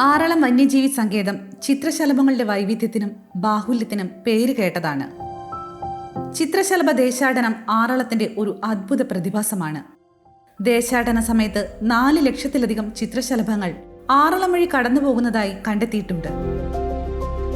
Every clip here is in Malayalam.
ആറളം വന്യജീവി സങ്കേതം ചിത്രശലഭങ്ങളുടെ വൈവിധ്യത്തിനും ബാഹുല്യത്തിനും പേര് കേട്ടതാണ്. ചിത്രശലഭ ദേശാടനം ആറളത്തിന്റെ ഒരു അദ്ഭുത പ്രതിഭാസമാണ്. ദേശാടന സമയത്ത് നാല് ലക്ഷത്തിലധികം ചിത്രശലഭങ്ങൾ ആറളം വഴി കടന്നു പോകുന്നതായി കണ്ടെത്തിയിട്ടുണ്ട്.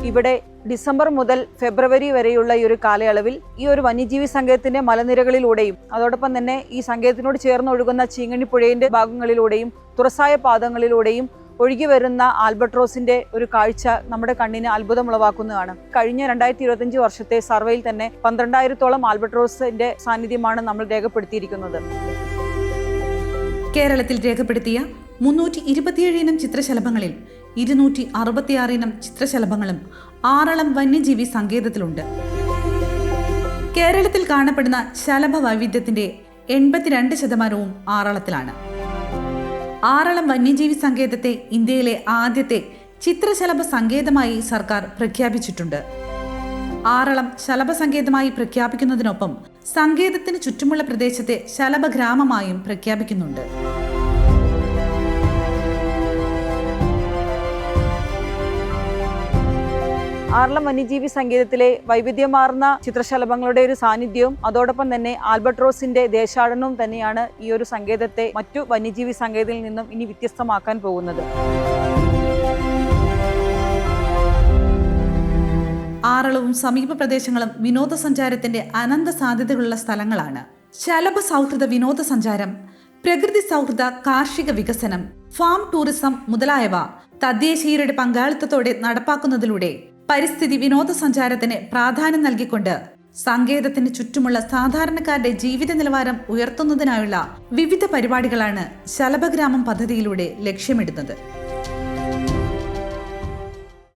ഇവിടെ ഡിസംബർ മുതൽ ഫെബ്രുവരി വരെയുള്ള ഈ ഒരു കാലയളവിൽ ഈ ഒരു വന്യജീവി സങ്കേതത്തിന്റെ മലനിരകളിലൂടെയും അതോടൊപ്പം തന്നെ ഈ സങ്കേതത്തിനോട് ചേർന്ന് ഒഴുകുന്ന ചീങ്കണി പുഴയുടെ ഭാഗങ്ങളിലൂടെയും തുറസായ പാദങ്ങളിലൂടെയും ഒഴുകി വരുന്ന ആൽബട്രോസിന്റെ ഒരു കാഴ്ച നമ്മുടെ കണ്ണിന് അത്ഭുതമുളവാക്കുന്നതാണ്. കഴിഞ്ഞ രണ്ടായിരത്തി ഇരുപത്തിയഞ്ച് വർഷത്തെ സർവേയിൽ തന്നെ പന്ത്രണ്ടായിരത്തോളം ആൽബട്രോസിന്റെ സാന്നിധ്യമാണ് നമ്മൾ രേഖപ്പെടുത്തിയിരിക്കുന്നത്. കേരളത്തിൽ രേഖപ്പെടുത്തിയ മുന്നൂറ്റി ഇരുപത്തിയേഴ് ഇനം ചിത്രശലഭങ്ങളിൽ ഇരുന്നൂറ്റി അറുപത്തിയാറ് ഇനം ചിത്രശലഭങ്ങളും ആറളം വന്യജീവി സങ്കേതത്തിലുണ്ട്. കേരളത്തിൽ കാണപ്പെടുന്ന ശലഭ വൈവിധ്യത്തിന്റെ എൺപത്തിരണ്ട് ശതമാനവും ആറളത്തിലാണ്. ആറളം വന്യജീവി സങ്കേതത്തെ ഇന്ത്യയിലെ ആദ്യത്തെ ചിത്രശലഭ സങ്കേതമായി സർക്കാർ പ്രഖ്യാപിച്ചിട്ടുണ്ട്. ആറളം ശലഭ സങ്കേതമായി പ്രഖ്യാപിക്കുന്നതിനൊപ്പം സങ്കേതത്തിന് ചുറ്റുമുള്ള പ്രദേശത്തെ ശലഭ ഗ്രാമമായും പ്രഖ്യാപിക്കുന്നുണ്ട്. ആർളം വന്യജീവി സംഗീതത്തിലെ വൈവിധ്യമാർന്ന ചിത്രശലഭങ്ങളുടെ ഒരു സാന്നിധ്യവും അതോടൊപ്പം തന്നെ ആൽബട്രോസിന്റെ ദേശാടനവും തന്നെയാണ് ഈ ഒരു സങ്കേതത്തെ മറ്റു വന്യജീവി സങ്കേതത്തിൽ നിന്നും ഇനി വ്യത്യസ്തമാക്കാൻ പോകുന്നത്. ആറളവും സമീപ പ്രദേശങ്ങളും വിനോദസഞ്ചാരത്തിന്റെ അനന്ത സാധ്യതകളുള്ള സ്ഥലങ്ങളാണ്. ശലഭ സൗഹൃദ വിനോദസഞ്ചാരം പ്രകൃതി സൗഹൃദ കാർഷിക വികസനം ഫാം ടൂറിസം മുതലായവ തദ്ദേശീയരുടെ പങ്കാളിത്തത്തോടെ നടപ്പാക്കുന്നതിലൂടെ പരിസ്ഥിതി വിനോദസഞ്ചാരത്തിന് പ്രാധാന്യം നൽകിക്കൊണ്ട് സങ്കേതത്തിന് ചുറ്റുമുള്ള സാധാരണക്കാരുടെ ജീവിത നിലവാരം ഉയർത്തുന്നതിനായുള്ള വിവിധ പരിപാടികളാണ് ശലഭഗ്രാമം പദ്ധതിയിലൂടെ ലക്ഷ്യമിടുന്നത്.